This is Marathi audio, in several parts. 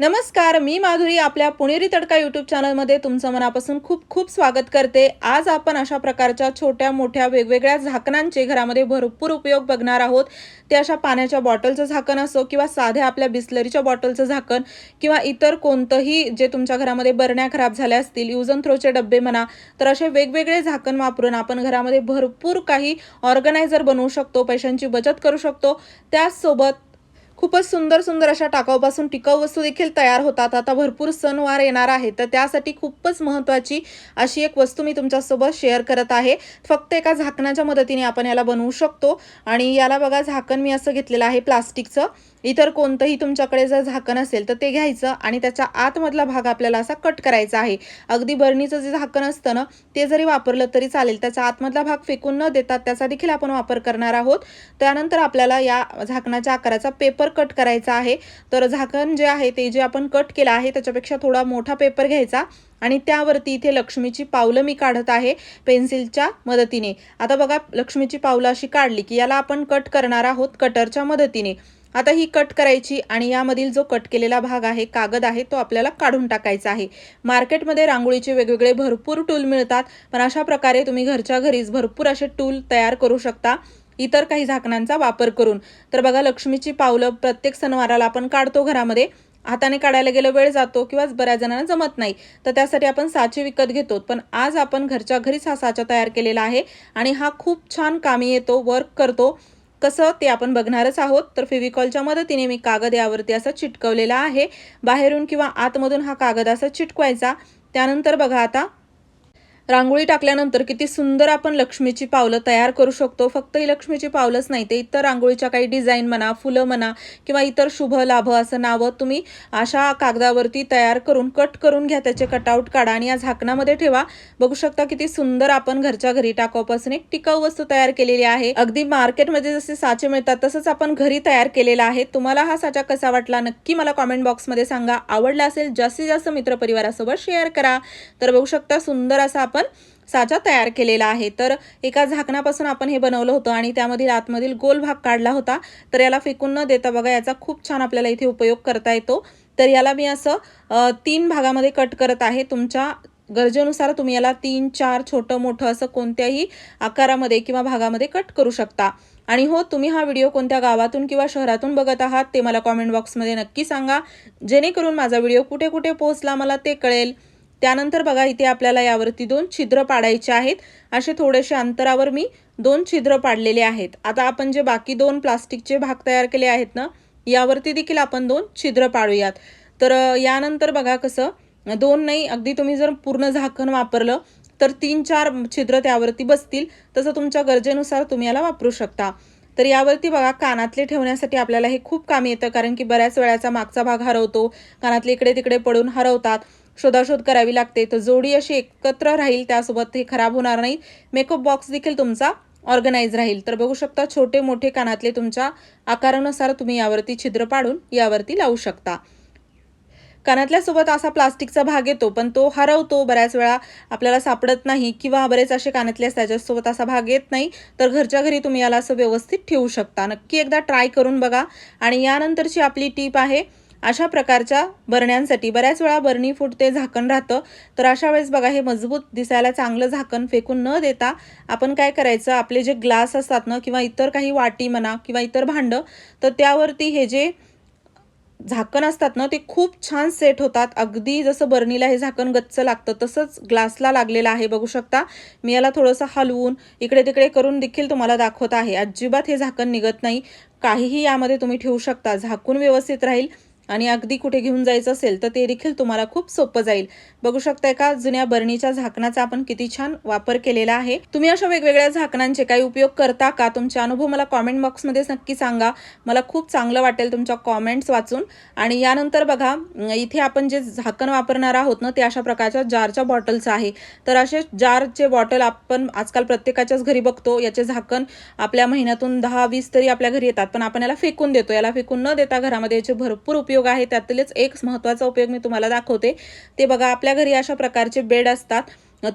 नमस्कार मी माधुरी आपल्या पुणेरी तडका यूट्यूब चॅनलमध्ये तुमचं मनापासून खूप खूप स्वागत करते. आज आपण अशा प्रकारच्या छोट्या मोठ्या वेगवेगळ्या झाकणांचे घरामध्ये भरपूर उपयोग बघणार आहोत. ते अशा पाण्याच्या बॉटलचं झाकण असो किंवा साध्या आपल्या बिस्लरीच्या बॉटलचं झाकण किंवा इतर कोणतंही जे तुमच्या घरामध्ये बरण्या खराब झाल्या असतील यूज अँड थ्रोचे डब्बे म्हणा तर असे वेगवेगळे झाकण वापरून आपण घरामध्ये भरपूर काही ऑर्गनायझर बनवू शकतो पैशांची बचत करू शकतो. त्याचसोबत खूपच सुंदर सुंदर अशा टाकाऊपासून टिकाऊ वस्तू देखील तयार होतात. आता भरपूर सणवार येणार आहे तर त्यासाठी खूपच महत्त्वाची अशी एक वस्तू मी तुमच्यासोबत शेअर करत आहे. फक्त एका झाकणाच्या मदतीने आपण याला बनवू शकतो. आणि याला बघा झाकण मी असं घेतलेलं आहे प्लास्टिकचं. इतर कोणतंही तुमच्याकडे जर झाकण असेल तर ते घ्यायचं आणि त्याच्या आतमधला भाग आपल्याला असा कट करायचा आहे. अगदी बरणीचं जे झाकण असतं ना ते जरी वापरलं तरी चालेल. त्याचा आतमधला भाग फेकून न देता त्याचा देखील आपण वापर करणार आहोत. त्यानंतर आपल्याला या झाकणाच्या आकाराचा पेपर कट करायचा आहे. तर झाकण जे आहे ते जे आपण कट केलं आहे त्याच्यापेक्षा थोडा मोठा पेपर घ्यायचा आणि त्यावरती इथे लक्ष्मीची पावलं मी काढत आहे पेन्सिलच्या मदतीने. आता बघा लक्ष्मीची पावलं अशी काढली की याला आपण कट करणार आहोत कटरच्या मदतीने. आता ही कट करायची आणि यामधील जो कट केलेला भाग आहे कागद आहे तो आपल्याला काढून टाकायचा आहे. मार्केटमध्ये रांगोळीचे वेगवेगळे भरपूर टूल मिळतात पण अशा प्रकारे तुम्ही घरच्या घरीच भरपूर असे टूल तयार करू शकता. इतर काही झाकणांचा वापर करून. तर बघा लक्ष्मीची पावलं प्रत्येक सणवाराला आपण काढतो घरामध्ये. हाताने काढायला गेलं वेळ जातो किंवा बऱ्याच जणांना जमत नाही. तर त्यासाठी आपण साचे विकत घेतो. पण आज आपण घरच्या घरीच हा साचा तयार केलेला आहे आणि हा खूप छान कामी येतो वर्क करतो. कसं ते आपण बघणारच आहोत तर फेविकॉलच्या मदतीने मी कागद यावरती असा चिटकवलेला आहे. बाहेरून किंवा आतमधून हा कागद असा चिटकवायचा. त्यानंतर बघा आता रांगोळी टाकल्यानंतर किती सुंदर आपण लक्ष्मीची पावलं तयार करू शकतो. फक्त ही लक्ष्मीची पावलंच नाही ते इतर रांगोळीच्या काही डिझाईन म्हणा फुलं म्हणा किंवा इतर शुभ लाभ असं नावं तुम्ही अशा कागदावरती तयार करून कट करून घ्या त्याचे कटआउट काढा आणि या झाकणामध्ये ठेवा. बघू शकता किती सुंदर आपण घरच्या घरी टाकाऊपासून एक टिकाऊ वस्तू तयार केलेली आहे. अगदी मार्केटमध्ये जसे साचे मिळतात तसंच आपण घरी तयार केलेला आहे. तुम्हाला हा साचा कसा वाटला नक्की मला कॉमेंट बॉक्समध्ये सांगा. आवडला असेल जास्तीत जास्त मित्रपरिवारासोबत शेअर करा. तर बघू शकता सुंदर असा आपण साचा तयार केलेला आहे. तर एका झाकणापासून आपण हे बनवलं होतं आणि त्यामधील आतमधील गोल भाग काढला होता. तर याला फेकून न देता बघा याचा खूप छान आपल्याला इथे उपयोग करता येतो. तर याला मी असं तीन भागामध्ये कट करत आहे. तुमच्या गरजेनुसार तुम्ही याला तीन चार छोटं मोठं असं कोणत्याही आकारामध्ये किंवा भागामध्ये कट करू शकता. आणि हो तुम्ही हा व्हिडिओ कोणत्या गावातून किंवा शहरातून बघत आहात ते मला कॉमेंट बॉक्समध्ये नक्की सांगा. जेणेकरून माझा व्हिडिओ कुठे कुठे पोहोचला मला ते कळेल. त्यानंतर बघा इथे आपल्याला यावरती दोन छिद्र पाडायचे आहेत. असे थोडेसे अंतरावर मी दोन छिद्र पाडलेले आहेत. आता आपण जे बाकी दोन प्लास्टिकचे भाग तयार केले आहेत ना यावरती देखील आपण दोन छिद्र पाडूयात. तर यानंतर बघा कसं दोन नाही अगदी तुम्ही जर पूर्ण झाकण वापरलं तर तीन चार छिद्र त्यावरती बसतील. तसं तुमच्या गरजेनुसार तुम्ही याला वापरू शकता. तर यावरती बघा कानातले ठेवण्यासाठी आपल्याला हे खूप कामी येतं कारण की बऱ्याच वेळाचा मागचा भाग हरवतो. कानातले इकडे तिकडे पडून हरवतात. शोधाशोध करावी लागते. तर जोडी अशी एकत्र राहील त्यासोबत हे खराब होणार नाही. मेकअप बॉक्स देखील तुमचा ऑर्गनाईज राहील. तर बघू शकता छोटे मोठे कानातले तुमच्या आकारानुसार तुम्ही यावरती छिद्र पाडून यावरती लावू शकता. कानातल्यासोबत असा प्लास्टिकचा भाग येतो पण तो हरवतो. बऱ्याच वेळा आपल्याला सापडत नाही किंवा बरेच असे कानातले त्याच्यासोबत असा भाग येत नाही. तर घरच्या घरी तुम्ही याला असं व्यवस्थित ठेवू शकता. नक्की एकदा ट्राय करून बघा. आणि यानंतरची आपली टीप आहे अशा प्रकारच्या बरण्यांसाठी बऱ्याच वेळा बरणी फुटते झाकण राहतं. तर अशा वेळेस बघा हे मजबूत दिसायला चांगलं झाकण फेकून न देता आपण काय करायचं? आपले जे ग्लास असतात ना किंवा इतर काही वाटी म्हणा किंवा इतर भांडं तर त्यावरती हे जे झाकण असतात ना ते खूप छान सेट होतात. अगदी जसं बर्नीला हे झाकण गच्च लागतं तसंच ग्लासला लागलेलं आहे. बघू शकता मी याला थोडंसं हलवून इकडे तिकडे करून देखील तुम्हाला दाखवत आहे. अजिबात हे झाकण निघत नाही. काहीही यामध्ये तुम्ही ठेवू शकता. झाकून व्यवस्थित राहील. आणि अगदी कुठे घेऊन जायचं असेल तर ते देखील तुम्हाला खूप सोपं जाईल. बघू शकता का जुन्या बरणीच्या झाकणाचा आपण किती छान वापर केलेला आहे. तुम्ही अशा वेगवेगळ्या झाकणांचे काही उपयोग करता का? तुमचे अनुभव मला कॉमेंट बॉक्समध्ये नक्की सांगा. मला खूप चांगलं वाटेल तुमच्या कॉमेंट्स वाचून. आणि यानंतर बघा इथे आपण जे झाकण वापरणार आहोत ना ते अशा प्रकारच्या जारच्या बॉटल्स आहे. तर असे जारचे बॉटल आपण आजकाल प्रत्येकाच्याच घरी बघतो. याचे झाकण आपल्या महिन्यातून दहा वीस तरी आपल्या घरी येतात. पण आपण याला फेकून देतो. याला फेकून न देता घरामध्ये याचे भरपूर उपयोग उपयोग आहे त्यातीलच एक महत्त्वाचा उपयोग मी तुम्हाला दाखवते. ते बघा आपल्या घरी अशा प्रकारचे बेड असतात.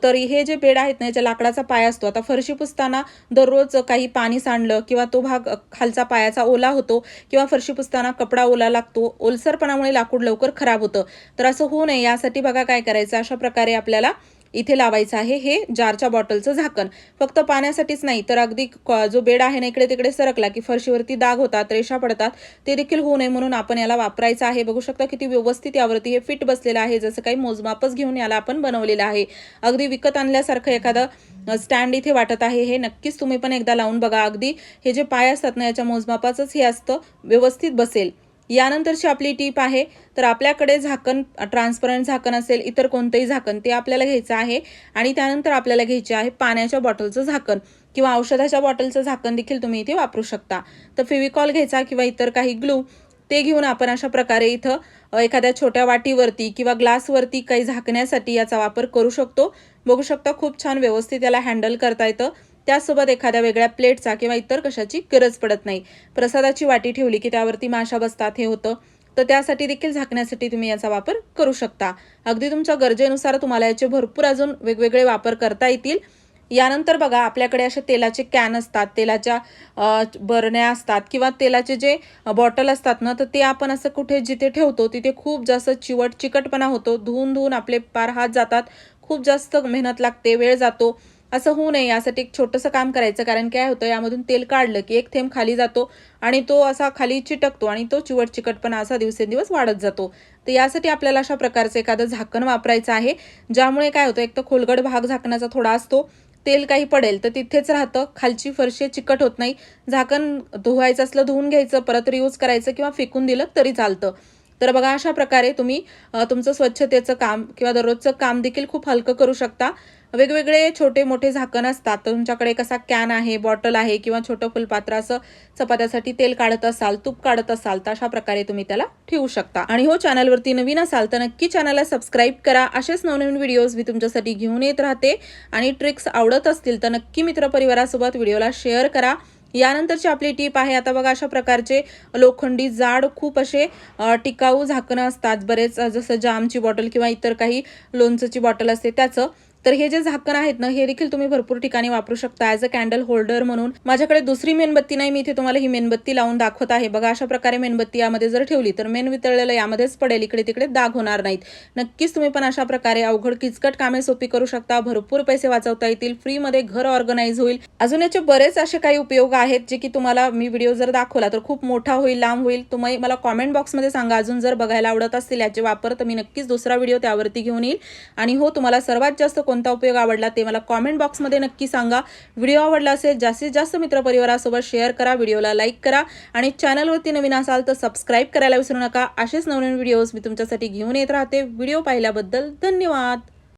तर हे जे बेड आहेत ना याच्या लाकडाचा पाय असतो. आता फरशी पुसताना दररोज काही पाणी सांडलं किंवा तो भाग खालचा पायाचा ओला होतो किंवा फरशी पुसताना कपडा ओला लागतो ओलसरपणामुळे लाकूड लवकर खराब होतं. तर असं होऊ नये. यासाठी बघा काय करायचं? अशा प्रकारे आपल्याला इथे लावायचं आहे हे जारच्या बॉटलचं झाकण. फक्त पाण्यासाठीच नाही तर अगदी जो बेड आहे ना इकडे तिकडे सरकला की फरशीवरती दाग होतात रेषा पडतात ते देखील होऊ नये म्हणून आपण याला वापरायचं आहे. बघू शकता किती व्यवस्थित यावरती हे फिट बसलेलं आहे जसं काही मोजमापच घेऊन याला आपण बनवलेलं आहे. अगदी विकत आणल्यासारखं एखादं स्टँड इथे वाटत आहे हे नक्कीच तुम्ही पण एकदा लावून बघा. अगदी हे जे पाय असतात ना याच्या मोजमापाचंच हे असतं व्यवस्थित बसेल. यानंतरची आपली टीप आहे तर आपल्याकडे झाकण ट्रान्सपरंट झाकण असेल इतर कोणतंही झाकण ते आपल्याला घ्यायचं आहे आणि त्यानंतर आपल्याला घ्यायचे आहे पाण्याच्या बॉटलचं झाकण किंवा औषधाच्या बॉटलचं झाकण देखील तुम्ही इथे वापरू शकता. तर फेविकॉल घ्यायचा किंवा इतर काही ग्लू ते घेऊन आपण अशा प्रकारे इथं एखाद्या छोट्या वाटीवरती किंवा ग्लासवरती काही झाकण्यासाठी याचा वापर करू शकतो. बघू शकता खूप छान व्यवस्थित याला हँडल करता येतं. त्यासोबत एखाद्या वेगळ्या प्लेटचा किंवा इतर कशाची गरज पडत नाही. प्रसादाची वाटी ठेवली की त्यावरती माशा बसतात हे होतं. तर त्यासाठी देखील झाकण्यासाठी तुम्ही याचा वापर करू शकता. अगदी तुमच्या गरजेनुसार तुम्हाला याचे भरपूर अजून वेगवेगळे वापर करता येतील. यानंतर बघा आपल्याकडे असे तेलाचे कॅन असतात तेलाच्या बरण्या असतात किंवा तेलाचे जे बॉटल असतात ना तर ते आपण असं कुठे जिथे ठेवतो तिथे खूप जास्त चिवट चिकटपणा होतो. धुवून धुवून आपले पार हात जातात. खूप जास्त मेहनत लागते वेळ जातो. असं होऊ नये यासाठी एक छोटंसं काम करायचं. कारण काय होतं यामधून तेल काढलं की एक थेंब खाली जातो आणि तो असा खाली चिटकतो आणि तो चिवट चिकटपणा असा दिवसेंदिवस वाढत जातो. तर यासाठी आपल्याला अशा प्रकारचं एखादं झाकण वापरायचं आहे ज्यामुळे काय होतं एक तर खोलगड भाग झाकण्याचा थोडा असतो तेल काही पडेल तर तिथेच राहतं खालची फरशी चिकट होत नाही. झाकण धुवायचं असलं धुवून घ्यायचं परत रियूज करायचं किंवा फेकून दिलं तरी चालतं. तर बघा अशा प्रकारे तुम्ही तुमचं स्वच्छतेचं काम किंवा दररोजचं काम देखील खूप हलकं करू शकता. वेगवेगळे छोटे मोठे झाकण असतात. तर तुमच्याकडे कसा कॅन आहे बॉटल आहे किंवा छोटं फुलपात्र असं चपात्यासाठी तेल काढत असाल तूप काढत असाल तर अशा प्रकारे तुम्ही त्याला ठेवू शकता. आणि हो चॅनलवरती नवीन असाल तर नक्की चॅनलला सबस्क्राईब करा. असेच नवनवीन व्हिडिओज मी तुमच्यासाठी घेऊन येत राहते. आणि ट्रिक्स आवडत असतील तर नक्की मित्रपरिवारासोबत व्हिडिओला शेअर करा. यानंतरची आपली टीप आहे आता बघा अशा प्रकारचे लोखंडी जाड खूप असे टिकाऊ झाकणं असतात. बरेच जसं जामची बॉटल किंवा इतर काही लोणचंची बॉटल असते त्याचं तर हे जे झाकण आहेत ना हे देखील तुम्ही भरपूर ठिकाणी वापरू शकता ॲज अ कॅन्डल होल्डर म्हणून. माझ्याकडे दुसरी मेणबत्ती नाही मी इथे तुम्हाला ही मेणबत्ती लावून दाखवत आहे. बघा अशा प्रकारे मेणबत्ती यामध्ये जर ठेवली तर मेन वितळलेलं यामध्येच पडेल. इकडे तिकडे दाग होणार नाहीत. नक्कीच तुम्ही पण अशा प्रकारे अवघड किचकट कामे सोपी करू शकता. भरपूर पैसे वाचवता येतील. फ्रीमध्ये घर ऑर्गनाईज होईल. अजून याचे बरेच असे काही उपयोग आहेत जे की तुम्हाला मी व्हिडिओ जर दाखवला तर खूप मोठा होईल लांब होईल. तुम्ही मला कॉमेंट बॉक्समध्ये सांगा. अजून जर बघायला आवडत असतील याचे वापर तर मी नक्कीच दुसरा व्हिडिओ त्यावरती घेऊन येईल. आणि हो तुम्हाला सर्वात जास्त कोणता उपयोग आवडला ते मला कॉमेंट बॉक्समध्ये नक्की सांगा. व्हिडिओ आवडला असेल जास्तीत जास्त मित्रपरिवारासोबत शेअर करा व्हिडिओला लाईक करा आणि चॅनलवरती नवीन असाल तर सबस्क्राईब करायला विसरू नका. असेच नवनवीन व्हिडिओज मी तुमच्यासाठी घेऊन येत राहते. व्हिडिओ पाहिल्याबद्दल धन्यवाद.